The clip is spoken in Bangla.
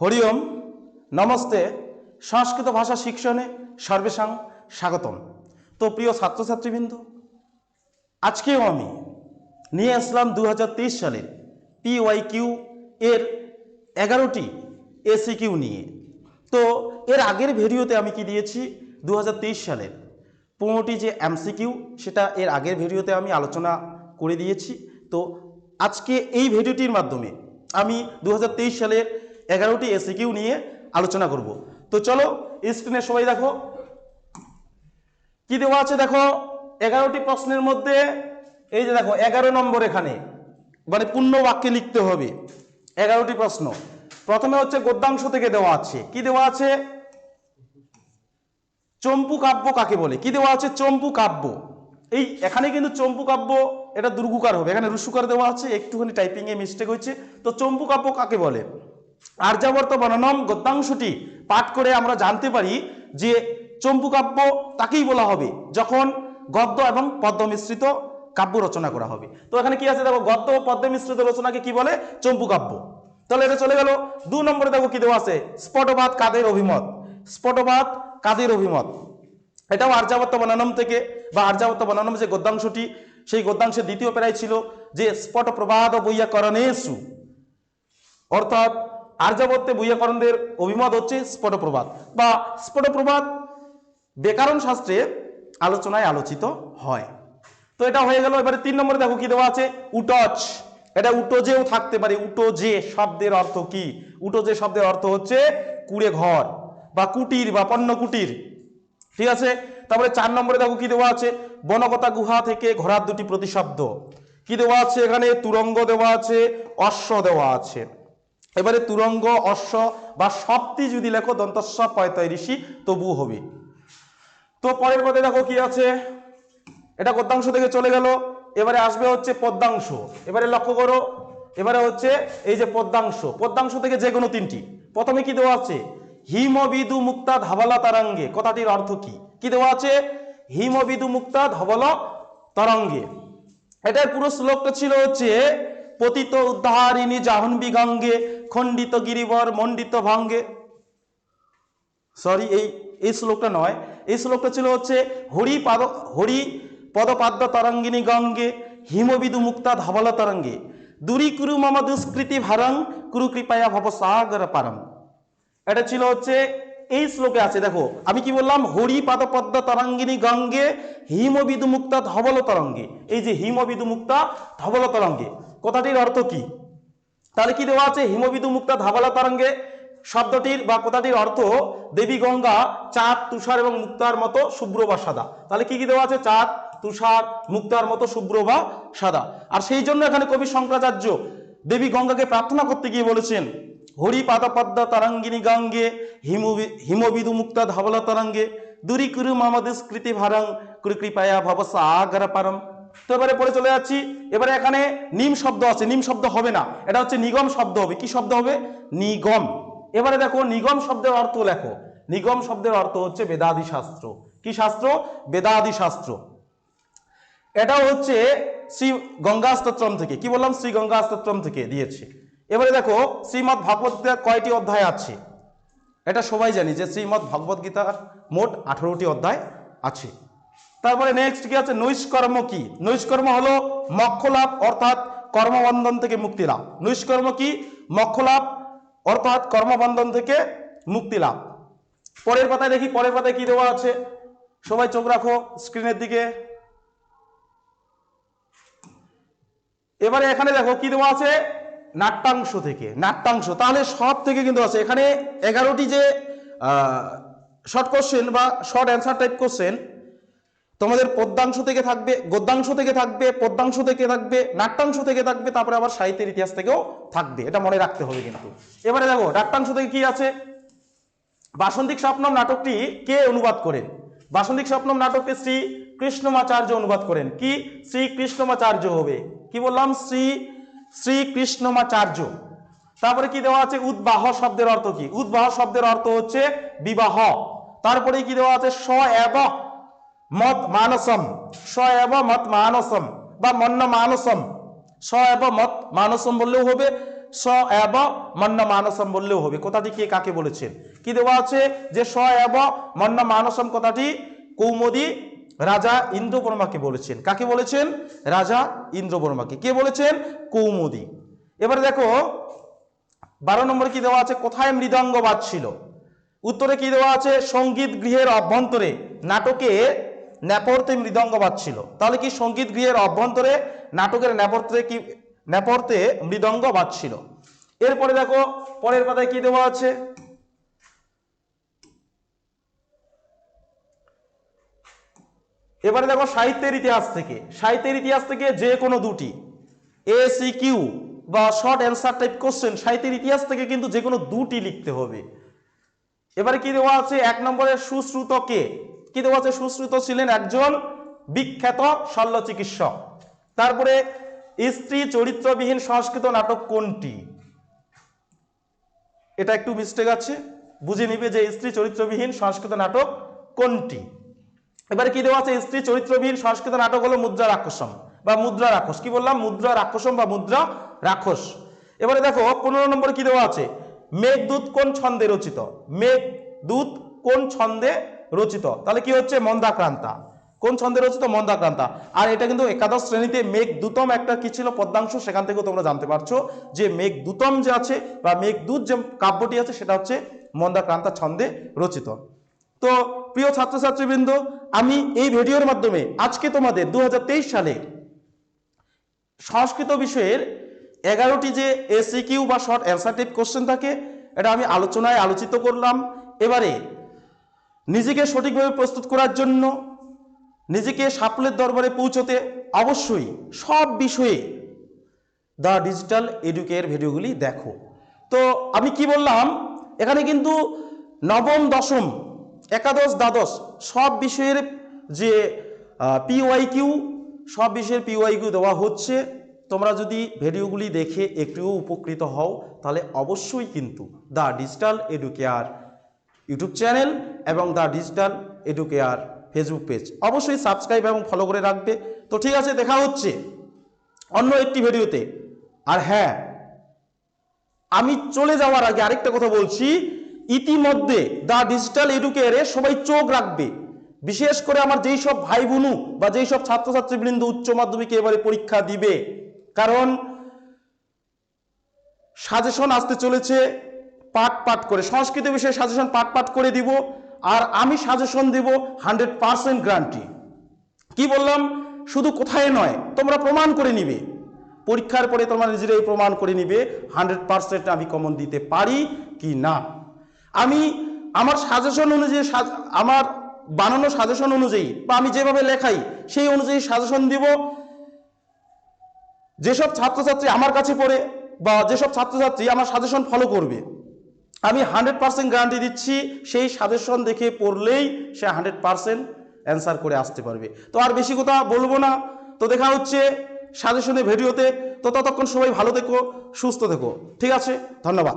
হরিওম, নমস্তে, সংস্কৃত ভাষা শিক্ষণে সর্বেসাং স্বাগতম। তো প্রিয় ছাত্রছাত্রীবৃন্দ, আজকেও আমি নিয়ে আসলাম দু সালের পিওয়াই কিউ এর এগারোটি এসি কিউ নিয়ে। তো এর আগের ভিডিওতে আমি কি দিয়েছি? দু হাজার তেইশ সালের পনেরোটি যে এমসিকিউ সেটা এর আগের ভিডিওতে আমি আলোচনা করে দিয়েছি। তো আজকে এই ভিডিওটির মাধ্যমে আমি দু হাজার তেইশ সালের এগারোটি এসিকিউ নিয়ে আলোচনা করব। তো চলো স্ক্রিনে সবাই দেখো। কি দেওয়া আছে দেখো? এগারোটি প্রশ্নের মধ্যে, এই যে দেখো, এগারো নম্বর এখানে মানে পূর্ণ বাক্যে লিখতে হবে। এগারোটি প্রশ্ন। প্রথমে হচ্ছে গদ্যাংশ থেকে দেওয়া আছে। কি দেওয়া আছে? চম্পু কাব্য কাকে বলে? কি দেওয়া আছে? চম্পু কাব্য। এই, এখানে কিন্তু চম্পু কাব্য, এটা দুর্গুকার হবে? এখানে রুসুকার দেওয়া আছে? একটুখানি টাইপিং এ মিস্টেক হয়েছে। তো চম্পু কাব্য কাকে বলে? আর্যাবর্ত বর্ণনম গদ্যাংশটি পাঠ করে আমরা জানতে পারি যে চম্পু কাব্য তাকেই বলা হবে যখন গদ্য এবং পদ্য মিশ্রিত কাব্য রচনা করা হবে। তো এখানে কি আছে? দেখো, গদ্য ও পদ্য মিশ্রিত রচনাকে কি বলে? চম্পু কাব্য তাহলে এটা চলে গেল। দু নম্বরে দেখো কি দেওয়া আছে? স্ফটবাদ কাদের অভিমত? স্ফটবাদ কাদের অভিমত? এটাও আর্যাবত্ত বনানম থেকে বা আর্যাবত্ত বনানম যে গদ্যাংশটি, সেই গদ্যাংশের দ্বিতীয় প্রায় ছিল যে স্ফট প্রবাদ বৈয়াকরণেশু অর্থাৎ আর্যাবত্যে বৈয়াকরণদের অভিমত হচ্ছে স্ফটপ্রবাদ বা স্ফটপ্রবাদ ব্যাকরণ শাস্ত্রে আলোচনায় আলোচিত হয়। তো এটা হয়ে গেল, এবারে তিন নম্বরে দেখো কি দেওয়া আছে? উটচ এটা উটোজেও থাকতে পারে। উটোজে শব্দের অর্থ কি? উটোজে শব্দের অর্থ হচ্ছে কুড়ে ঘর বা কুটির বা পণ্য কুটির ঠিক আছে? তারপরে চার নম্বরে দেখো কি দেওয়া আছে? বনকতা গুহা থেকে ঘোড়ার দুটি প্রতিশব্দ। কি দেওয়া আছে এখানে? তুরঙ্গ দেওয়া আছে, অশ্ব দেওয়া আছে। এবারে তুরঙ্গ, অশ্ব বা সপ্তি যদি লেখো, দন্তস্ব পঁয়তাল্লিশই তবু হবে। তো পরের পদে দেখো কি আছে? এটা গদ্যাংশ থেকে চলে গেল। এবারে আসবে হচ্ছে পদ্যাংশ। এবারে লক্ষ্য করো, এবারে হচ্ছে এই যে পদ্যাংশ। পদ্যাংশ থেকে যে কোনো তিনটি। প্রথমে কি দেওয়া আছে? হিমবিদু মুক্তা ধাবালা তারাঙ্গে। কথাটির অর্থ কি? কি দেওয়া আছে? হিমবিদু মুক্তা ধবলা তরঙ্গে। এটার পুরো শ্লোকটা ছিল হচ্ছে পতিত উদ্ধারিণী জাহ্নবী গঙ্গে খণ্ডিত গিরিবর মণ্ডিত ভঙ্গে। সরি এই এই শ্লোকটা নয়। এই শ্লোকটা ছিল হচ্ছে হরি পাদ, হরি পদপাদ্য তরঙ্গিনী গঙ্গে, হিমবিদু মুক্তা ধবল তরঙ্গে। দূরী কুরু মম দুষ্কৃতি ভারং, কুরু কৃপায়া ভব সাগর পারম এটা ছিল হচ্ছে এই শ্লোকে আছে, দেখো, আমি কি বললাম? হরি পাদপদ্ম তরঙ্গিনী গঙ্গে, হিমবিদু মুক্তা ধবল তরঙ্গে। এই যে হিমবিদু মুক্তা ধবল তরঙ্গে, কথাটির অর্থ কি? তাহলে কি দেওয়া আছে? হিমবিদু মুক্তা ধাবালা তরঙ্গে শব্দটির বা কথাটির অর্থ দেবী গঙ্গা, চাঁদ, তুষার এবং মুক্তার মতো শুভ্র বা সাদা। তাহলে কি কি দেওয়া আছে? চাঁদ, তুষার, মুক্তার মতো শুভ্র বা সাদা। আর সেই জন্য এখানে কবি শঙ্করাচার্য দেবী গঙ্গাকে প্রার্থনা করতে গিয়ে বলেছেন হরি পাদপদ্ম তরঙ্গিনী গঙ্গে হিমবি হিমবিদু মুক্তা ধাবলা তরঙ্গে দুরি কুরু মামদ স্মৃতি ভারং কুরু কৃপায়া ভব সাগর পারম তো এবারে পরে চলে যাচ্ছি। এবারে এখানে নিম শব্দ আছে। নিম শব্দ হবে না। এটা হচ্ছে নিগম শব্দ হবে। কি শব্দ হবে? নিগম। এবারে দেখো, নিগম শব্দের অর্থ লেখো। নিগম শব্দের অর্থ হচ্ছে বেদাদি শাস্ত্র কি শাস্ত্র? বেদাদি শাস্ত্র এটা হচ্ছে শ্রী গঙ্গা স্তোত্রম থেকে। কি বললাম? শ্রী গঙ্গা স্তোত্রম থেকে দিয়েছে। এবারে দেখো শ্রীমৎ ভাগবত গীতার কয়টি অধ্যায় আছে? এটা সবাই জানি যে শ্রীমৎ ভগবত গীতার মোট আঠারোটি অধ্যায় আছে। তারপরে নেক্সট কি আছে? নৈষ্কর্ম কি? নৈষ্কর্ম হলো মক্ষলাভ, অর্থাৎ কর্মবন্ধন থেকে মুক্তি লাভ। নৈষ্কর্ম কি? মক্ষলাভ, অর্থাৎ কর্মবন্ধন থেকে মুক্তি লাভ। পরের পাতায় দেখি, পরের পাতায় কি দেওয়া আছে? সবাই চোখ রাখো স্ক্রিনের দিকে। এবারে এখানে দেখো কি দেওয়া আছে? নাট্যাংশ থেকে, নাট্যাংশ। তাহলে সব থেকে কিন্তু আছে, এখানে এগারোটি যে শর্ট কোশ্চেন বা শর্ট অ্যান্সার টাইপ কোশ্চেন তোমাদের পদ্যাংশ থেকে থাকবে, গদ্যাংশ থেকে থাকবে, পদ্যাংশ থেকে থাকবে, নাট্যাংশ থেকে থাকবে, তারপরে আবার সাহিত্যের ইতিহাস থেকেও থাকবে, এটা মনে রাখতে হবে কিন্তু। এবারে দেখো, নাট্যাংশ থেকে কি আছে? বাসন্তিক স্বপ্নম নাটকটি কে অনুবাদ করেন? বাসন্তিক স্বপ্নম নাটকটি শ্রী কৃষ্ণমাচার্য অনুবাদ করেন। কি? শ্রী কৃষ্ণমাচার্য হবে। কি বললাম? শ্রী শ্রী কৃষ্ণমাচার্য তারপরে কি দেওয়া আছে? উদ্বাহ শব্দের অর্থ কি? উদ্বাহ শব্দের অর্থ হচ্ছে বিবাহ। তারপরে কি দেওয়া আছে? স এব মত মানসম। স এব মত মানসম বা মন্ন মানসম। স এব মত মানসম বললেও হবে স এব মন্না মানসম বললেও হবে। কথাটি কে কাকে বলেছেন কি দেওয়া আছে? যে স এব মন্না মানসম কথাটি কৌমদি রাজা ইন্দ্রবর্মাকে বলেছেন। কাকে বলেছেন? রাজা ইন্দ্রবর্মাকে। কে বলেছেন? কৌমুদি। এবারে দেখো, বারো নম্বরে কি দেওয়া আছে? কোথায় মৃদঙ্গ বাজছিল উত্তরে কি দেওয়া আছে? সংগীত গৃহের অভ্যন্তরে। নাটকে নেপথ্যে মৃদঙ্গ বাজছিল তাহলে কি সংগীত গৃহের অভ্যন্তরে, নাটকের নেপথ্যে কি, নেপথ্যে মৃদঙ্গ বাজছিল এরপরে দেখো, পরের পাতায় কি দেওয়া আছে? এবারে দেখো সাহিত্যের ইতিহাস থেকে, সাহিত্যের ইতিহাস থেকে যে কোনো দুটি এ সি কিউ বা শর্ট অ্যান্সার টাইপ কোশ্চেন সাহিত্যের ইতিহাস থেকে কিন্তু যে কোনো দুটি লিখতে হবে। এবারে কি দেওয়া আছে? এক নম্বরে সুশ্রুত কে? কি দেওয়া আছে? সুশ্রুত ছিলেন একজন বিখ্যাত শল্য চিকিৎসক তারপরে স্ত্রী চরিত্রবিহীন সংস্কৃত নাটক কোনটি? এটা একটু মিস্টেক আছে। বুঝে নিবে যে স্ত্রী চরিত্রবিহীন সংস্কৃত নাটক কোনটি? এবারে কি দেওয়া আছে? স্ত্রী চরিত্রবিহীন সংস্কৃত নাটক হলো মুদ্রা রাক্ষসম বা মুদ্রা রাক্ষস। কি বললাম? মুদ্রা রাক্ষসম বা মুদ্রা রাক্ষস। এবারে দেখো, পনেরো নম্বরে কি দেওয়া আছে? মেঘদূত কোন ছন্দে রচিত? মেঘদূত কোন ছন্দে রচিত? তাহলে কি হচ্ছে? মন্দাক্রান্তা। কোন ছন্দে রচিত? মন্দাক্রান্তা। আর এটা কিন্তু একাদশ শ্রেণীতে মেঘ মেঘদূতম একটা কি ছিল? পদ্মাংশ। সেখান থেকেও তোমরা জানতে পারছ যে মেঘ মেঘদূতম যে আছে বা মেঘদূত যে কাব্যটি আছে, সেটা হচ্ছে মন্দাক্রান্তা ছন্দে রচিত। তো প্রিয় ছাত্রছাত্রীবৃন্দ, আমি এই ভিডিওর মাধ্যমে আজকে তোমাদের দু হাজার তেইশ সালে সংস্কৃত বিষয়ের এগারোটি যে এসিকিউ বা শর্ট অ্যান্সার টাইপ কোশ্চেন থাকে, এটা আমি আলোচনায় আলোচিত করলাম। এবারে নিজেকে সঠিকভাবে প্রস্তুত করার জন্য, নিজেকে সাফল্যের দরবারে পৌঁছতে অবশ্যই সব বিষয়ে দ্য ডিজিটাল এডুকের ভিডিওগুলি দেখো। তো আমি কি বললাম, এখানে কিন্তু নবম, দশম একাদশ, দ্বাদশ সব বিষয়ের যে পিওয়াই কিউ সব বিষয়ের পিওয়াই কিউ দেওয়া হচ্ছে। তোমরা যদি ভিডিওগুলি দেখে একটুও উপকৃত হও, তাহলে অবশ্যই কিন্তু the digital educare YouTube channel এবং the digital educare Facebook page অবশ্যই সাবস্ক্রাইব এবং ফলো করে রাখবে। তো ঠিক আছে, দেখা হচ্ছে অন্য একটি ভিডিওতে। আর হ্যাঁ আমি চলে যাওয়ার আগে আরেকটা কথা বলছি। ইতিমধ্যে দ্য ডিজিটাল এডুকেয়ারে সবাই চোখ রাখবে। বিশেষ করে আমার যেই সব ভাই বোনু বা যেই সব ছাত্রছাত্রীবৃন্দ উচ্চ মাধ্যমিকে এবারে পরীক্ষা দিবে, কারণ সাজেশন আসতে চলেছে পাট পাট করে। সংস্কৃত বিষয়ে সাজেশন পাট পাট করে দিব, আর আমি সাজেশন দেব হান্ড্রেড পার্সেন্ট গ্যারান্টি। কি বললাম? শুধু কোথায় নয়, তোমরা প্রমাণ করে নিবে। পরীক্ষার পরে তোমরা নিজেরাই প্রমাণ করে নিবে হান্ড্রেড পার্সেন্ট আমি কমন দিতে পারি কি না। আমি আমার সাজেশন অনুযায়ী আমার বানানো সাজেশন অনুযায়ী বা আমি যেভাবে লেখাই, সেই অনুযায়ী সাজেশন দিব। যেসব ছাত্রছাত্রী আমার কাছে পড়ে বা যেসব ছাত্রছাত্রী আমার সাজেশন ফলো করবে, আমি হান্ড্রেড পার্সেন্ট গ্যারান্টি দিচ্ছি, সেই সাজেশন দেখে পড়লেই সে হান্ড্রেড পার্সেন্ট অ্যান্সার করে আসতে পারবে। তো আর বেশি কথা বলব না। তো দেখা হচ্ছে সাজেশনের ভিডিওতে। তো ততক্ষণ সবাই ভালো থেকো, সুস্থ থেকো। ঠিক আছে? ধন্যবাদ।